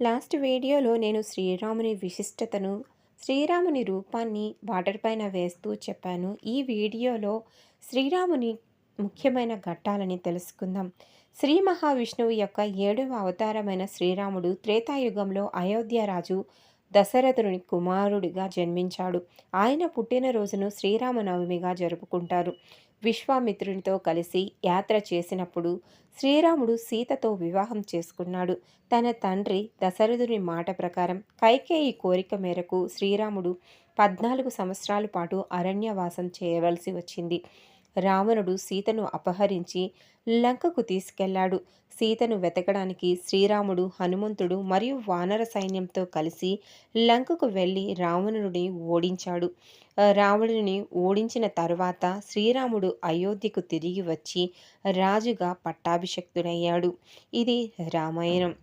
Last వీడియోలో నేను శ్రీరాముని విశిష్టతను శ్రీరాముని రూపాన్ని వాటర్ పైన వేస్తూ చెప్పాను. ఈ వీడియోలో శ్రీరాముని ముఖ్యమైన ఘట్టాలని తెలుసుకుందాం. శ్రీ మహావిష్ణువు యొక్క ఏడవ అవతారమైన శ్రీరాముడు త్రేతాయుగంలో అయోధ్య రాజు దశరథుని కుమారుడిగా జన్మించాడు. ఆయన పుట్టినరోజును శ్రీరామనవమిగా జరుపుకుంటారు. విశ్వామిత్రునితో కలిసి యాత్ర చేసినప్పుడు శ్రీరాముడు సీతతో వివాహం చేసుకున్నాడు. తన తండ్రి దశరథుని మాట ప్రకారం కైకేయి కోరిక మేరకు శ్రీరాముడు పద్నాలుగు సంవత్సరాల పాటు అరణ్యవాసం చేయవలసి వచ్చింది. రావణుడు సీతను అపహరించి లంకకు తీసుకెళ్ళాడు. సీతను వెతకడానికి శ్రీరాముడు హనుమంతుడు మరియు వానర సైన్యంతో కలిసి లంకకు వెళ్ళి రావణుడిని ఓడించాడు. రావణుని ఓడించిన తరువాత శ్రీరాముడు అయోధ్యకు తిరిగి వచ్చి రాజుగా పట్టాభిషక్తుడయ్యాడు. ఇది రామాయణం.